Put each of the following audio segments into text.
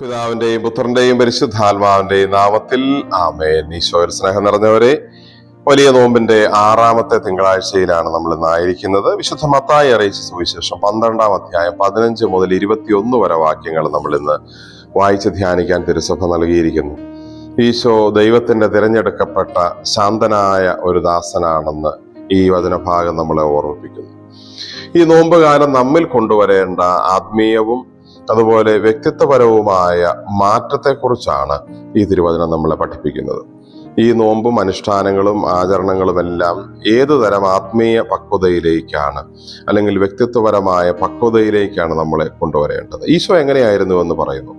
പിതാവിന്റെയും പുത്രന്റെയും പരിശുദ്ധാത്മാവിന്റെയും നാമത്തിൽ ആമേൻ. ഈശോയിൽ സ്നേഹം നിറഞ്ഞവരെ വലിയ നോമ്പിന്റെ ആറാമത്തെ തിങ്കളാഴ്ചയിലാണ് നമ്മൾ ഇന്ന് ആയിരിക്കുന്നത്. വിശുദ്ധ മത്തായി അറിയിച്ച സുവിശേഷം പന്ത്രണ്ടാം അധ്യായം പതിനഞ്ച് മുതൽ ഇരുപത്തിയൊന്ന് വരെ വാക്യങ്ങൾ നമ്മൾ ഇന്ന് വായിച്ച് ധ്യാനിക്കാൻ തിരുസഭ നൽകിയിരിക്കുന്നു. ഈശോ ദൈവത്തിന്റെ തിരഞ്ഞെടുക്കപ്പെട്ട ശാന്തനായ ഒരു ദാസനാണെന്ന് ഈ വചനഭാഗം നമ്മളെ ഓർമ്മിപ്പിക്കുന്നു. ഈ നോമ്പുകാലം നമ്മിൽ കൊണ്ടുവരേണ്ട ആത്മീയവും അതുപോലെ വ്യക്തിത്വപരവുമായ മാറ്റത്തെക്കുറിച്ചാണ് ഈ തിരുവചനം നമ്മളെ പഠിപ്പിക്കുന്നത്. ഈ നോമ്പും അനുഷ്ഠാനങ്ങളും ആചരണങ്ങളും എല്ലാം ഏതു തരം ആത്മീയ പക്വതയിലേക്കാണ് അല്ലെങ്കിൽ വ്യക്തിത്വപരമായ പക്വതയിലേക്കാണ് നമ്മളെ കൊണ്ടുവരേണ്ടത്? ഈശോ എങ്ങനെയായിരുന്നു എന്ന് പറയുന്നു.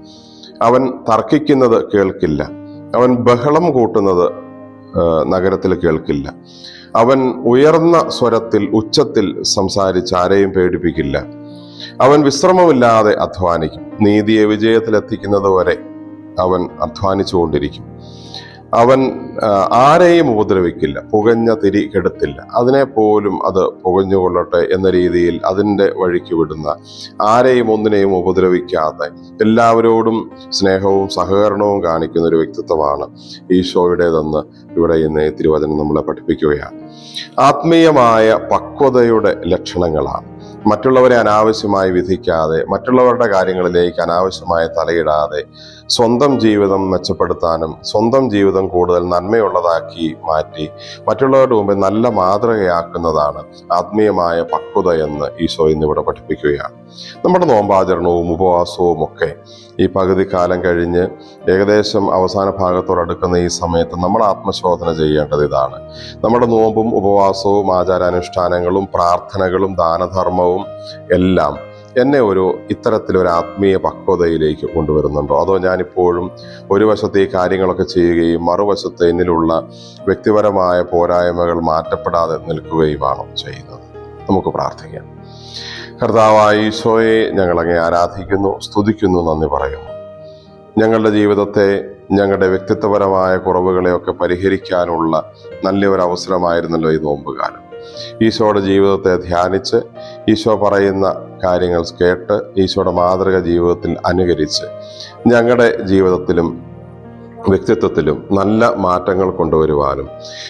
അവൻ തർക്കിക്കുന്നത് കേൾക്കില്ല. അവൻ ബഹളം കൂട്ടുന്നത് നഗരത്തിൽ കേൾക്കില്ല. അവൻ ഉയർന്ന സ്വരത്തിൽ ഉച്ചത്തിൽ സംസാരിച്ച് ആരെയും പേടിപ്പിക്കില്ല. അവൻ വിശ്രമമില്ലാതെ അധ്വാനിക്കും. നീതിയെ വിജയത്തിലെത്തിക്കുന്നത് വരെ അവൻ അധ്വാനിച്ചുകൊണ്ടിരിക്കും. അവൻ ആരെയും ഉപദ്രവിക്കില്ല. പുകഞ്ഞ തിരി കെടുത്തില്ല. അതിനെ പോലും അത് പുകഞ്ഞുകൊള്ളട്ടെ എന്ന രീതിയിൽ അതിന്റെ വഴിക്ക് വിടുന്ന ആരെയും ഒന്നിനെയും ഉപദ്രവിക്കാതെ എല്ലാവരോടും സ്നേഹവും സഹകരണവും കാണിക്കുന്ന ഒരു വ്യക്തിത്വമാണ് ഈശോയുടേതെന്ന് ഇവിടെ ഇന്ന് തിരുവചനം നമ്മളെ പഠിപ്പിക്കുകയാണ്. ആത്മീയമായ പക്വതയുടെ ലക്ഷണങ്ങളാണ്. മറ്റുള്ളവരെ അനാവശ്യമായി വിധിക്കാതെ മറ്റുള്ളവരുടെ കാര്യങ്ങളിലേക്ക് അനാവശ്യമായി തലയിടാതെ സ്വന്തം ജീവിതം മെച്ചപ്പെടുത്താനും സ്വന്തം ജീവിതം കൂടുതൽ നന്മയുള്ളതാക്കി മാറ്റി മറ്റുള്ളവരുടെ മുമ്പിൽ നല്ല മാതൃകയാക്കുന്നതാണ് ആത്മീയമായ പക്വത എന്ന് ഈശോ ഇന്നിവിടെ പഠിപ്പിക്കുകയാണ്. നമ്മുടെ നോമ്പാചരണവും ഉപവാസവും ഒക്കെ ഈ പകുതി കാലം കഴിഞ്ഞ് ഏകദേശം അവസാന ഭാഗത്തോടടുക്കുന്ന ഈ സമയത്ത് നമ്മൾ ആത്മശോധന ചെയ്യേണ്ടത് ഇതാണ്. നമ്മുടെ നോമ്പും ഉപവാസവും ആചാരാനുഷ്ഠാനങ്ങളും പ്രാർത്ഥനകളും ദാനധർമ്മവും എല്ലാം എന്നെ ഒരു ഇത്തരത്തിലൊരു ആത്മീയ പക്വതയിലേക്ക് കൊണ്ടുവരുന്നുണ്ടോ? അതോ ഞാനിപ്പോഴും ഒരു വശത്ത് ഈ കാര്യങ്ങളൊക്കെ ചെയ്യുകയും മറുവശത്ത് എന്നിലുള്ള വ്യക്തിപരമായ പോരായ്മകൾ മാറ്റപ്പെടാതെ നിൽക്കുകയുമാണോ ചെയ്യുന്നത്? നമുക്ക് പ്രാർത്ഥിക്കാം. കർത്താവായ ഈശോയെ ഞങ്ങളങ്ങെ ആരാധിക്കുന്നു സ്തുതിക്കുന്നു നന്ദി പറയുന്നു. ഞങ്ങളുടെ ജീവിതത്തെ ഞങ്ങളുടെ വ്യക്തിത്വപരമായ കുറവുകളെയൊക്കെ പരിഹരിക്കാനുള്ള നല്ലൊരു അവസരമായിരുന്നല്ലോ ഈ നോമ്പുകാലം. ഈശോയുടെ ജീവിതത്തെ ധ്യാനിച്ച് ഈശോ പറയുന്ന കാര്യങ്ങൾ കേട്ട് ഈശോയുടെ മാതൃക ജീവിതത്തിൽ അനുകരിച്ച് ഞങ്ങളുടെ ജീവിതത്തിലും വ്യക്തിത്വത്തിലും നല്ല മാറ്റങ്ങൾ കൊണ്ടുവരുവാനും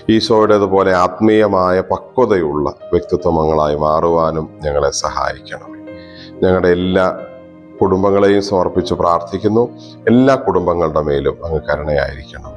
ഈശോയുടേതുപോലെ ആത്മീയമായ പക്വതയുള്ള വ്യക്തിത്വങ്ങളായി മാറുവാനും ഞങ്ങളെ സഹായിക്കണമേ ഞങ്ങളുടെ എല്ലാ കുടുംബങ്ങളെയും സമർപ്പിച്ച് പ്രാർത്ഥിക്കുന്നു. എല്ലാ കുടുംബങ്ങളുടെ മേലും അങ്ങ് കരുണയായിരിക്കണം